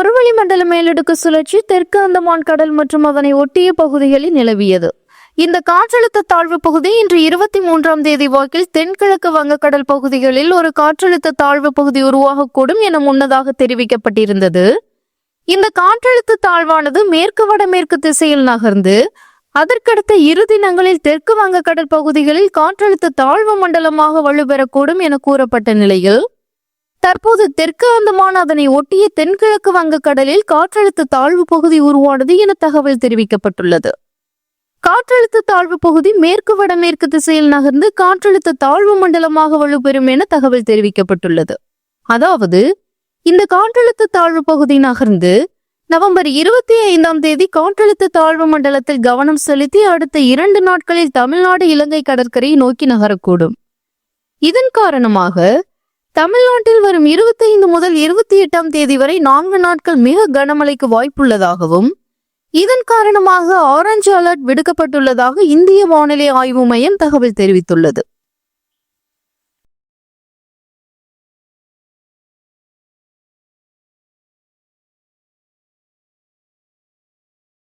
ஒரு வளிமண்டல மேலடுக்கு சுழற்சி தெற்கு அந்தமான் கடல் மற்றும் அதனை ஒட்டிய பகுதிகளில் நிலவியது. இந்த காற்றழுத்த தாழ்வு பகுதி இன்று இருபத்தி மூன்றாம் தேதி வாக்கில் தென்கிழக்கு வங்கக்கடல் பகுதிகளில் ஒரு காற்றழுத்த தாழ்வு பகுதி உருவாகக்கூடும் என முன்னதாக தெரிவிக்கப்பட்டிருந்தது. இந்த காற்றழுத்த தாழ்வானது மேற்கு வடமேற்கு திசையில் நகர்ந்து அதற்கடுத்த இரு தினங்களில் தெற்கு வங்கக்கடல் பகுதிகளில் காற்றழுத்த தாழ்வு மண்டலமாக வலுப்பெறக்கூடும் என கூறப்பட்ட நிலையில் தற்போது தெற்கு அந்தமான் அதனை ஒட்டிய தென்கிழக்கு வங்கக்கடலில் காற்றழுத்த தாழ்வு பகுதி உருவானது என தகவல் தெரிவிக்கப்பட்டுள்ளது. காற்றழுத்த தாழ்வு பகுதி மேற்கு வடமேற்கு திசையில் நகர்ந்து காற்றழுத்த தாழ்வு மண்டலமாக வலுப்பெறும் என தகவல் தெரிவிக்கப்பட்டுள்ளது. அதாவது இந்த காற்றழுத்த தாழ்வு பகுதி நகர்ந்து நவம்பர் இருபத்தி ஐந்தாம் தேதி காற்றழுத்த தாழ்வு மண்டலத்தில் கவனம் செலுத்தி அடுத்த இரண்டு நாட்களில் தமிழ்நாடு இலங்கை கடற்கரையை நோக்கி நகரக்கூடும். இதன் காரணமாக தமிழ்நாட்டில் வரும் இருபத்தைந்து முதல் இருபத்தி எட்டாம் தேதி வரை நான்கு நாட்கள் மிக கனமழைக்கு வாய்ப்புள்ளதாகவும் இதன் காரணமாக ஆரஞ்சு அலர்ட் விடுக்கப்பட்டுள்ளதாக இந்திய வானிலை ஆய்வு மையம் தகவல் தெரிவித்துள்ளது.